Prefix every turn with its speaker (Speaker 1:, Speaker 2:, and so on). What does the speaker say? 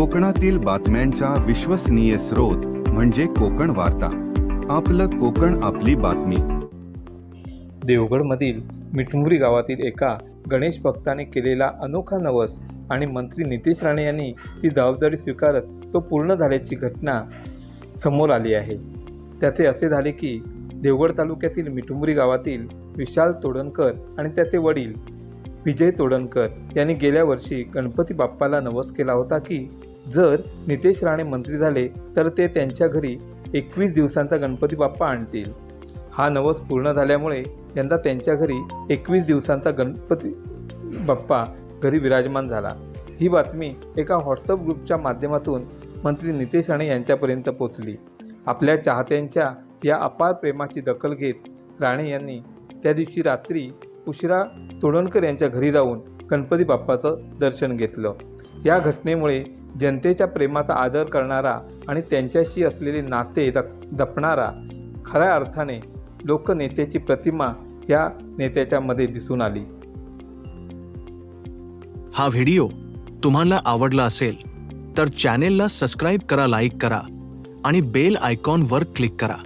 Speaker 1: कोकणातील बातम्यांचा विश्वसनीय स्रोत म्हणजे कोकण वार्ता. आपलं कोकण आपली बातमी.
Speaker 2: देवगडमधील मिठमुरी गावातील एका गणेश भक्ताने केलेला अनोखा नवस आणि मंत्री नितेश राणे यांनी ती जबाबदारी स्वीकारत तो पूर्ण झाल्याची घटना समोर आली आहे. त्याचे असे झाले की देवगड तालुक्यातील मिठुंबरी गावातील विशाल तोडणकर आणि त्याचे वडील विजय तोडणकर यांनी गेल्या वर्षी गणपती बाप्पाला नवस केला होता की जर नितेश राणे मंत्री झाले तर ते त्यांच्या घरी एकवीस दिवसांचा गणपती बाप्पा आणतील. हा नवस पूर्ण झाल्यामुळे यंदा त्यांच्या घरी एकवीस दिवसांचा गणपती बाप्पा घरी विराजमान झाला. ही बातमी एका व्हॉट्सअप ग्रुपच्या माध्यमातून मंत्री नितेश राणे यांच्यापर्यंत पोचली आपल्या चाहत्यांच्या या अपार प्रेमाची दखल घेत राणे यांनी त्या दिवशी रात्री उशिरा तोडणकर यांच्या घरी जाऊन गणपती बाप्पाचं दर्शन घेतलं. या घटनेमुळे जनतेच्या प्रेमाचा आदर करणारा आणि त्यांच्याशी असलेले नाते जप जपणारा खऱ्या अर्थाने लोकनेत्याची प्रतिमा या नेत्याच्यामध्ये दिसून आली.
Speaker 3: हा व्हिडिओ तुम्हाला आवडला असेल तर चॅनेलला सबस्क्राईब करा लाईक करा आणि बेल आयकॉनवर क्लिक करा.